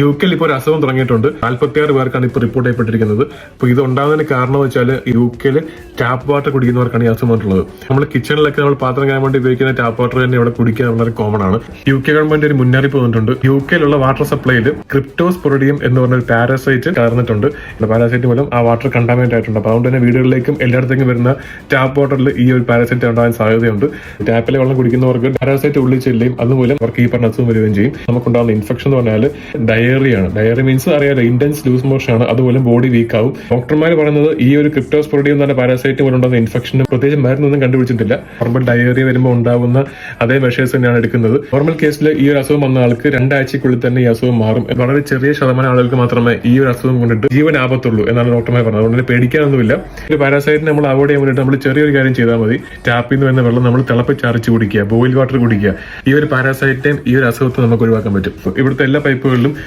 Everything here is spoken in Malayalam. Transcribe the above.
യു കെയിൽ ഇപ്പോൾ ഒരു അസുഖം തുടങ്ങിയിട്ടുണ്ട്. നാൽപ്പത്തിയാറ് പേർക്കാണ് ഇപ്പോൾ റിപ്പോർട്ട് ചെയ്യപ്പെട്ടിരിക്കുന്നത്. അപ്പോൾ ഇത് ഉണ്ടാകുന്നതിന് കാരണം വെച്ചാൽ യു കെയിൽ ടാപ്പ് വാട്ടർ കുടിക്കുന്നവർക്കാണ് ഈ അസുഖം വന്നിട്ടുള്ളത്. നമ്മൾ കിച്ചണിലൊക്കെ നമ്മൾ പാത്രം കഴിയാൻ വേണ്ടി ഉപയോഗിക്കുന്ന ടാപ്പ് വാട്ടർ തന്നെ ഇവിടെ കുടിക്കുക വളരെ കോമൺ ആണ്. യു കെ ഗവൺമെന്റ് ഒരു മുന്നറിയിപ്പ് വന്നിട്ടുണ്ട് യു കെയിലുള്ള വാട്ടർ സപ്ലൈയിൽ ക്രിപ്റ്റോസ്പൊറിഡിയം എന്ന് പറഞ്ഞ ഒരു പാരാസൈറ്റ് കലർന്നിട്ടുണ്ട് പാരാസൈറ്റ് മൂലം ആ വാട്ടർ കണ്ടാമിനേറ്റ് ആയിട്ടുണ്ട്. അപ്പോൾ അതുകൊണ്ട് തന്നെ വീടുകളിലേക്കും എല്ലായിടത്തേക്കും വരുന്ന ടാപ്പ് വാട്ടറിൽ ഈ ഒരു പാരാസൈറ്റ് ഉണ്ടാകാൻ സാധ്യതയുണ്ട്. ടാപ്പിലെ വെള്ളം കുടിക്കുന്നവർക്ക് പാരാസൈറ്റ് ഉള്ളിൽ ചെല്ലുകയും അതുമൂലം അവർക്ക് ഈ പറഞ്ഞ അസുഖം വരികയും ചെയ്യും. നമുക്കുണ്ടാകുന്ന ഇൻഫെക്ഷൻ എന്ന് പറഞ്ഞാൽ ഡയറിയാണ്. ഡയറി മീൻസ് അറിയാലോ ഇന്റൻസ് ലൂസ് മോഷൻ ആണ്. അതുപോലെ ബോഡി വീക്ക് ആവും. ഡോക്ടർമാർ പറയുന്നത് ഈ ഒരു ക്രിപ്റ്റോസ്പൊറിഡിയം എന്ന് പറഞ്ഞ പാരാസൈറ്റ് പോലുണ്ടാകുന്ന ഇൻഫെക്ഷന് പ്രത്യേകിച്ച് മരുന്നൊന്നും കണ്ടുപിടിച്ചിട്ടില്ല. നോർമൽ ഡയറി വരുമ്പോൾ ഉണ്ടാകുന്ന അതേ മെഷേഴ്സ് തന്നെയാണ് എടുക്കുന്നത്. നോർമൽ കേസിൽ ഈ ഒരു അസുഖം വന്ന ആൾക്ക് രണ്ടാഴ്ചക്കുള്ളിൽ തന്നെ ഈ അസുഖം മാറും. വളരെ ചെറിയ ശതമാനം ആളുകൾക്ക് മാത്രമേ ഈ ഒരു അസുഖം കൊണ്ടിട്ട് ജീവൻ ആപത്തുള്ളൂ എന്നാണ് ഡോക്ടർമാർ പറഞ്ഞത്. അതുകൊണ്ട് പേടിക്കാനൊന്നുമില്ല. ഒരു പാരാസൈറ്റിനെ നമ്മൾ അവോയ്ഡ് ചെയ്യാൻ വേണ്ടിയിട്ട് നമ്മൾ ചെറിയൊരു കാര്യം ചെയ്താൽ മതി. ടാപ്പിൽ നിന്ന് വരുന്ന വെള്ളം നമ്മൾ തിളപ്പിച്ചരച്ച് കുടിക്കുക ബോയിൽ വാട്ടർ കുടിക്കുക. ഈ ഒരു പാരാസൈറ്റിനെയും ഈ ഒരു അസുഖത്തെ നമുക്ക് ഒഴിവാക്കാൻ പറ്റും. ഇവിടുത്തെ എല്ലാ പൈപ്പുകളിലും